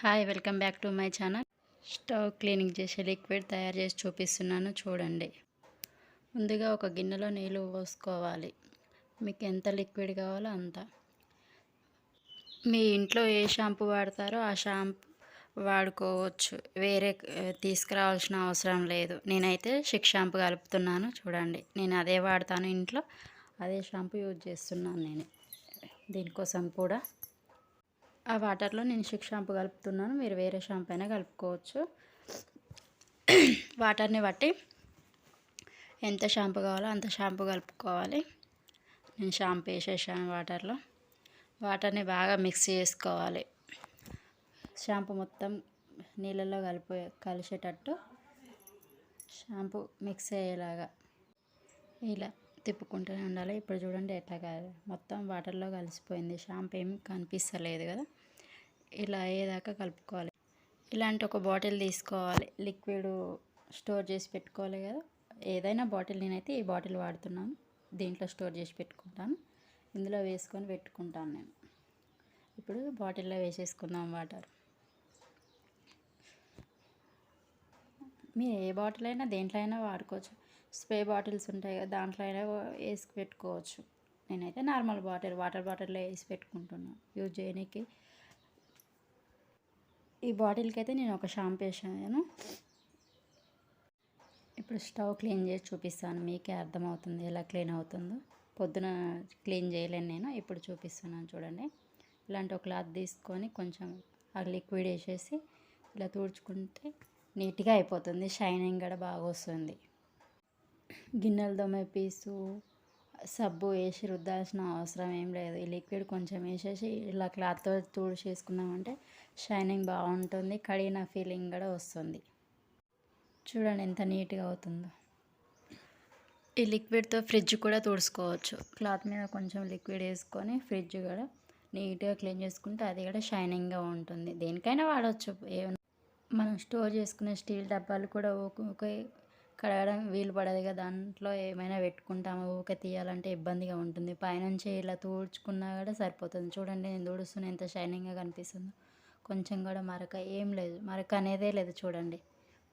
Hi welcome back to my channel. Stove cleaning చేసే liquid తయారు చేసి చూపిస్తున్నాను చూడండి. ముందుగా ఒక గిన్నెలో నీళ్ళు పోసుకోవాలి. మీకు ఎంత లిక్విడ్ కావాలో అంత. మీ ఇంట్లో ఏ షాంపూ వాడతారో ఆ షాంపూ వాడుకోవచ్చు. వేరే తీసుకురావాల్సిన అవసరం లేదు. నేనైతే షిక్ షాంపూ కలుపుతున్నాను చూడండి. నేను అదే వాడతాను ఇంట్లో. అదే షాంపూ యూజ్ చేస్తున్నాను నేను. దీనికోసం కూడా ఆ వాటర్లో నేను షిక్ షాంపూ కలుపుతున్నాను. మీరు వేరే షాంపూ అయినా కలుపుకోవచ్చు. వాటర్ని బట్టి ఎంత షాంపూ కావాలో అంత షాంపూ కలుపుకోవాలి. నేను షాంపూ వేసేసాను వాటర్లో. వాటర్ని బాగా మిక్స్ చేసుకోవాలి. షాంపూ మొత్తం నీళ్ళల్లో కలిపి కలిసేటట్టు షాంపూ మిక్స్ అయ్యేలాగా ఇలా తిప్పుకుంటూనే ఉండాలి. ఇప్పుడు చూడండి ఎట్లా కాదు. మొత్తం వాటర్లో కలిసిపోయింది. షాంపూ ఏం కనిపిస్తలేదు కదా. ఇలా అయ్యేదాకా కలుపుకోవాలి. ఇలాంటి ఒక బాటిల్ తీసుకోవాలి. లిక్విడ్ స్టోర్ చేసి పెట్టుకోవాలి కదా. ఏదైనా బాటిల్ నేనైతే ఈ బాటిల్ వాడుతున్నాను. దీంట్లో స్టోర్ చేసి పెట్టుకుంటాను. ఇందులో వేసుకొని పెట్టుకుంటాను నేను. ఇప్పుడు బాటిల్లో వేసేసుకుందాం వాటర్. మీరు ఏ బాటిల్ అయినా దేంట్లో అయినా వాడుకోవచ్చు. స్ప్రే బాటిల్స్ ఉంటాయి కదా దాంట్లో అయినా వేసి పెట్టుకోవచ్చు. నేనైతే నార్మల్ బాటిల్ వాటర్ బాటిల్లో వేసి పెట్టుకుంటున్నాను. యూజ్ చేయడానికి ఈ బాటిల్కి అయితే నేను ఒక షాంపూ వేసాను. ఇప్పుడు స్టవ్ క్లీన్ చేసి చూపిస్తాను. మీకే అర్థమవుతుంది ఎలా క్లీన్ అవుతుందో. పొద్దున క్లీన్ చేయలేను నేను ఇప్పుడు చూపిస్తున్నాను చూడండి. ఇలాంటి ఒక క్లాత్ తీసుకొని కొంచెం ఆ లిక్విడ్ వేసేసి ఇలా తుడుచుకుంటే నీట్గా అయిపోతుంది. షైనింగ్ కూడా బాగా వస్తుంది. గిన్నెలు దొమ్మే పీసు సబ్బు వేసి రుద్దాల్సిన అవసరం ఏం లేదు. ఈ లిక్విడ్ కొంచెం వేసేసి ఇలా క్లాత్తో తుడిచేసుకున్నామంటే షైనింగ్ బాగుంటుంది. కడిగిన ఫీలింగ్ కూడా వస్తుంది. చూడండి ఎంత నీట్గా అవుతుందో. ఈ లిక్విడ్తో ఫ్రిడ్జ్ కూడా తుడుచుకోవచ్చు. క్లాత్ మీద కొంచెం లిక్విడ్ వేసుకొని ఫ్రిడ్జ్ కూడా నీట్గా క్లీన్ చేసుకుంటే అది కూడా షైనింగ్గా ఉంటుంది. దేనికైనా వాడవచ్చు ఏ మనం స్టోర్ చేసుకునే స్టీల్ డబ్బాలు కూడా ఊక- కడగడం వీలు పడదు కదా. దాంట్లో ఏమైనా పెట్టుకుంటాము. ఊక తీయాలంటే ఇబ్బందిగా ఉంటుంది. పైనుంచి ఇలా తుడుచుకున్నా కూడా సరిపోతుంది. చూడండి నేను తుడుస్తున్న ఎంత షైనింగ్గా కనిపిస్తుందో. కొంచెం కూడా మరక ఏం లేదు. మరక అనేదే లేదు చూడండి.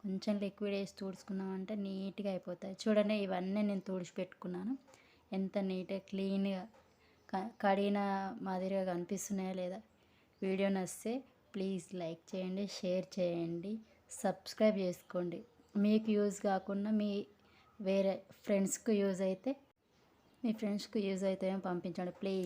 కొంచెం లిక్విడ్ వేసి తుడుచుకున్నామంటే నీట్గా అయిపోతాయి. చూడండి ఇవన్నీ నేను తుడిచి పెట్టుకున్నాను. ఎంత నీట్గా క్లీన్గా కడిగిన మాదిరిగా కనిపిస్తున్నాయా లేదా వీడియో నచ్చితే ప్లీజ్ లైక్ చేయండి షేర్ చేయండి సబ్స్క్రైబ్ చేసుకోండి. మీకు యూజ్ కాకుండా మీ వేరే ఫ్రెండ్స్కి యూజ్ అయితే మీ ఫ్రెండ్స్కి యూజ్ అయితే పంపించండి ప్లీజ్.